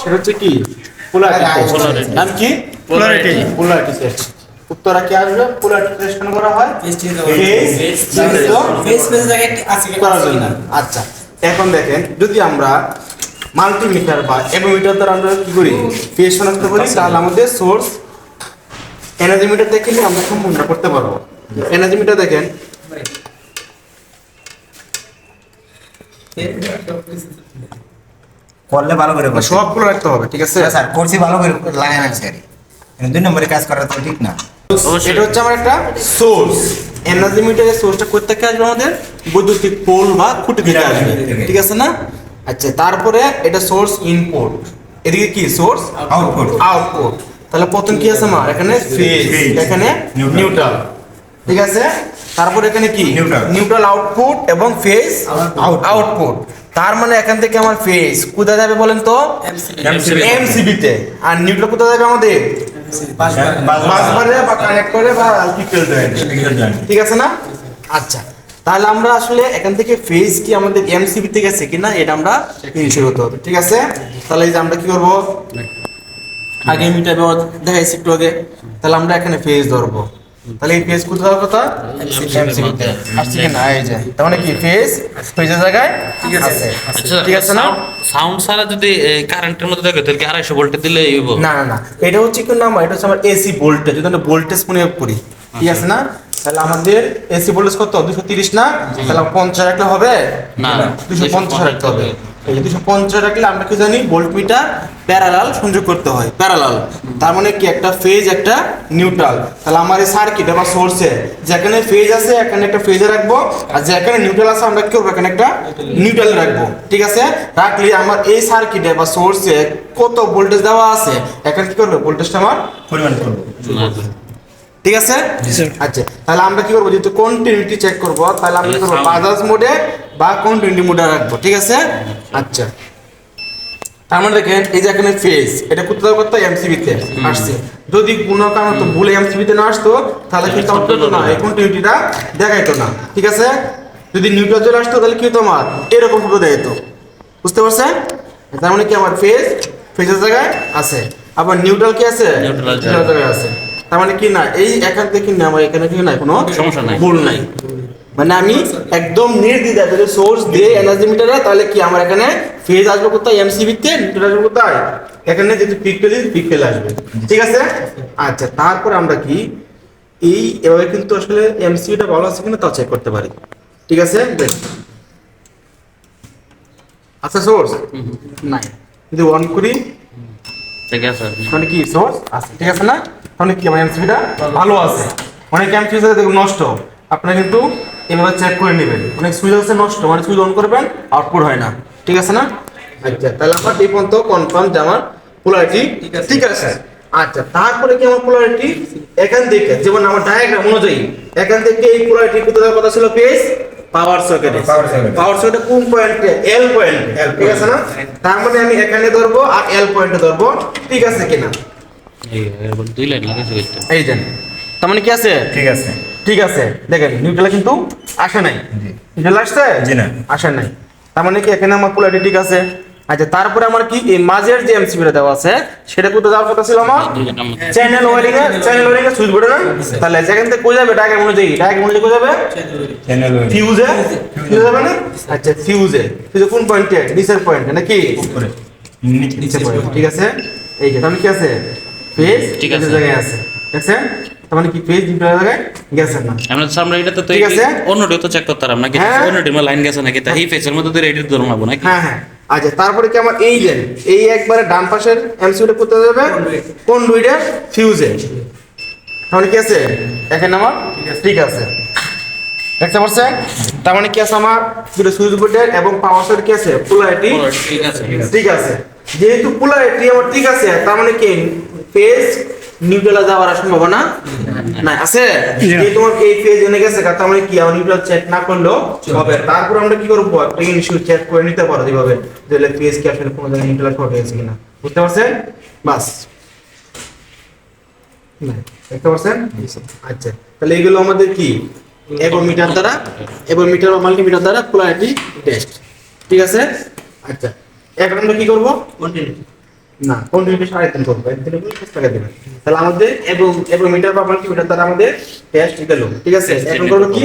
সেটা হচ্ছে কি? পোলারিটি নাম কি? Polarity. পোলারিটি টেস্ট উত্তরা কি আসবে? পোলারিটি টেস্ট করা হয়? করার জন্য। আচ্ছা এখন দেখেন যদি আমরা মাল্টিমিটার বা এনোমিটার দ্বারা আমরা কি করি? ফেস শনাক্ত করি তাহলে আমাদের সোর্স এনার্জি মিটার দেখে আমরা সম্পূর্ণ করতে পারব। এনার্জি মিটার দেখেন। করলে ভালো করে সবগুলো রাখতে হবে ঠিক আছে? স্যার করছি ভালো করে লাগাই না স্যার। দুই নম্বরে কাজ করা তো ঠিক না। এটা হচ্ছে আমার একটা সোর্স এনার্জি মিটারের সোর্সটা কোথা থেকে আসবে আমাদের? বৈদ্যুতিক পোল বা খুঁটি থেকে আসবে। ঠিক আছে না? আচ্ছা তারপরে এটা সোর্স ইনপুট এদিকে কি? সোর্স আউটপুট আউটপুট তাহলে প্রথম কি আছে আমার? এখানে ফেজ Phase. এখানে Neutral. নিউট্রাল ঠিক আছে? তারপর এখানে কি? Neutral. নিউট্রাল আউটপুট এবং ফেজ Output. আউটপুট তার মানে এখান থেকে আমার ফেজ কোথায় যাবে বলেন তো? MCB এমসিবি তে। আর নিউট্রাল কোথায় যাবে আমাদের? বা কানেক্টরে বা ঠিক আছে না? আচ্ছা তাহলে আমরা আসলে এখান থেকে ফেজ কি আমাদের এমসিবি থেকে গেছে কিনা এটা আমরা ইনশিওর হতে হবে। ঠিক আছে? তাহলে এই যে আমরা কি করব? আগে মিটার দেখাইছি একটু আগে। তাহলে আমরা এখানে ফেজ ধরবো। তাহলে এই ফেজ কোথায় হবে কথা আসছে কিনা এই যে তার মানে কি ফেজ ফেজের জায়গায়? আছে। আচ্ছা ঠিক আছে না? সাউন্ড ছাড়া যদি কারেন্টের মধ্যে থাকে তাহলে কি আড়াইশো ভোল্টে দিলে হইব? না না না। এটা হচ্ছে কি নাম এটা হচ্ছে আমার এসি ভোল্টেজ যদি আমরা ভোল্টেজ মনে করি ঠিক আছে না? তাহলে আমাদের এসি ভোল্টেজ কত? দুশো তিরিশ না? তাহলে পঞ্চাশ রাখলে হবে? না। দুশো পঞ্চাশ রাখতে হবে। এই যে দুশো পঞ্চাশ রাখলে আমরা কি জানি? ভোল্ট মিটার প্যারালাল সংযোগ করতে হয় প্যারালাল তার মানে কি? একটা ফেজ একটা নিউট্রাল তাহলে আমার এই সার্কিট বা সোর্সে যেখানে ফেজ আছে, এখানে একটা ফেজে রাখব, আর যেখানে নিউট্রাল আছে, আমরা কি করব? এখানে একটা নিউট্রাল রাখব। ঠিক আছে? রাখলে আমার এই সার্কিটে বা সোর্সে কত ভোল্টেজ দেওয়া আছে? এখানে কি করবে? ভোল্টেজটা আমার পরিমাণ করব। ঠিক আছে? আচ্ছা তাহলে আমরা কি করব যেহেতু কন্টিনিউটি চেক করব তাহলে আমরা কি করব বাজাজ মোডে বা কন্টিনিউটি মোডে রাখব ঠিক আছে? আচ্ছা। তার মানে দেখেন এই যে এখানে ফেজ এটা কোথাও করতে এমসিবি তে। আসছে। যদি কোনো কারণ তো ভুলে এমসিবি তে না আসতো তাহলে কিন্তু না এই কন্টিনিউটিটা দেখাইতো না ঠিক আছে? যদি নিউট্রাল চলে আসতো তাহলে কি হতো আমার? এরকম ভাবে দেখাইতো। বুঝতে পারছেন? তার মানে কি আমার ফেজ ফেজের জায়গায় আছে। আবার নিউট্রাল কি আছে। Neutral জায়গায় আছে। তার মানে কি না এই এখান থেকে না আমার এখানে কি নাই কোনো সমস্যা নাই। ভুল নাই। মানে আমি একদম নির্দ্বিধায় যদি সোর্স দিয়ে এনার্জি মিটারে তাহলে কি আমার এখানে ফেজ আসবে কোথায় এমসিবি তে নিউট্রাল আসবে কোথায়? এখানে যদি পিক পেলে পিক আসবে। ঠিক আছে? আচ্ছা তারপর আমরা কি এই এভাবে কিন্তু আসলে এমসিবিটা ভালো আছে কিনা তা চেক করতে পারি। ঠিক আছে? আচ্ছা সোর্স নাই। যদি অন করি ঠিক আছে। মানে কি সোর্স আছে ঠিক আছে না? তাহলে কি আমার এমসিবিটা ভালো আছে। অনেক এমসিবি আছে দেখুন নষ্ট। আপনারা কিন্তু এভাবে চেক করে নেবেন। অনেক সুইচ আছে নষ্ট মানে সুইচ অন করবেন আউটপুট হয় না। ঠিক আছে না? আচ্ছা তাহলে আমার এই পর্যন্ত কনফার্ম যে আমার পোলারিটি ঠিক আছে। আচ্ছা তারপরে কি আমার পোলারিটি এখান থেকে যেমন আমার ডায়াগ্রাম অনুযায়ী এখান থেকে এই পোলারিটি কোথায় যাওয়ার কথা ছিল? পেজ পাওয়ার সকেটে. পাওয়ার সকেটে কোন পয়েন্টে এল পয়েন্ট ঠিক আছে না? তার মানে আমি এখানে ধরবো আর এল পয়েন্টে ধরবো। ঠিক আছে কিনা? দুই লাইন লাগাইছে বুঝতে এই দেন তার মানে কি আছে? ঠিক আছে। ঠিক আছে। দেখেন নিউট্রাল কিন্তু আসে নাই। নিউট্রাল আসছে? জি না। আসে নাই। তার মানে কি এখানে আমার পোলারিটি ঠিক আছে? আচ্ছা তারপরে আমার কি? এই মাঝের যে এমসিবিটা দেওয়া আছে সেটা কোথায় যাওয়ার কথা ছিল আমার? চ্যানেল ওয়ারিং এ চ্যানেল ওয়ারিং এ সুইচ বোর্ডে না? তাহলে যেখান থেকে কই যাবে ডায়াগ্রাম অনুযায়ী ডায়াগ্রাম অনুযায়ী কই যাবে? চ্যানেল ফিউজে ফিউজ যাবে না? আচ্ছা ফিউজে ফিউজে কোন পয়েন্টে নিচের পয়েন্টে নাকি? উপরে। নিচে পয়েন্ট ঠিক আছে? এই যে তাহলে কি আছে? ফেজ ঠিক আছে। জায়গায় আছে। ঠিক আছে তার মানে কি ফেজ নিউট্রাল জায়গায় গেছে না? আমরা তো আমরা এটা তো ঠিক আছে। অন্যটিও তো চেক করতে পারলাম নাকি? হ্যাঁ। অন্য টিমের লাইন গেছে নাকি? তাই এই ফেসের মধ্যে তো রেডি ধরুন লাগবো নাকি? হ্যাঁ হ্যাঁ। আচ্ছা তারপরে কি আমার এই যে এই একবারে ডান পাশের এমসিউটা কোথায় যাবে? কোন দুইটা ফিউজে তাহলে কি আছে? এখানে আমার? ঠিক আছে। দেখতে পাচ্ছেন? তার মানে কি আছে আমার? দুটো সুইচ বোর্ডের এবং পাওয়ার সাইড কি আছে? পোলারিটি ঠিক আছে। ঠিক আছে। যেহেতু পোলারিটি আমার ঠিক আছে তার মানে কি? ফেজ নিউট্রালে যাওয়ার সম্ভাবনা না আছে? যে তোমার এই ফেজ এনে গেছে তার মানে কি আমার নিউট্রাল চেক না করলেও হবে। তারপর আমরা কি করব? একটা ইস্যু চেক করে নিতে পারো এইভাবে যে ফেজ কি আসলে কোনো জায়গায় নিউট্রাল শর্ট হয়েছে কিনা। বুঝতে পারছেন? বাস। দেখতে পাচ্ছেন আচ্ছা তাহলে এগুলো আমাদের কি? মিটার দ্বারা মিটার বা মাল্টিমিটার দ্বারা পোলারিটি টেস্ট ঠিক আছে? আচ্ছা এখন আমরা কি করব? না কন্টিনিউটি সাড়ে তিন করব একদিনে পঞ্চাশ টাকা দেবেন। তাহলে আমাদের এবং এবং মিটার বা মাল্টিমিটার দ্বারা আমাদের টেস্ট গেল ঠিক আছে? এখন করব কি?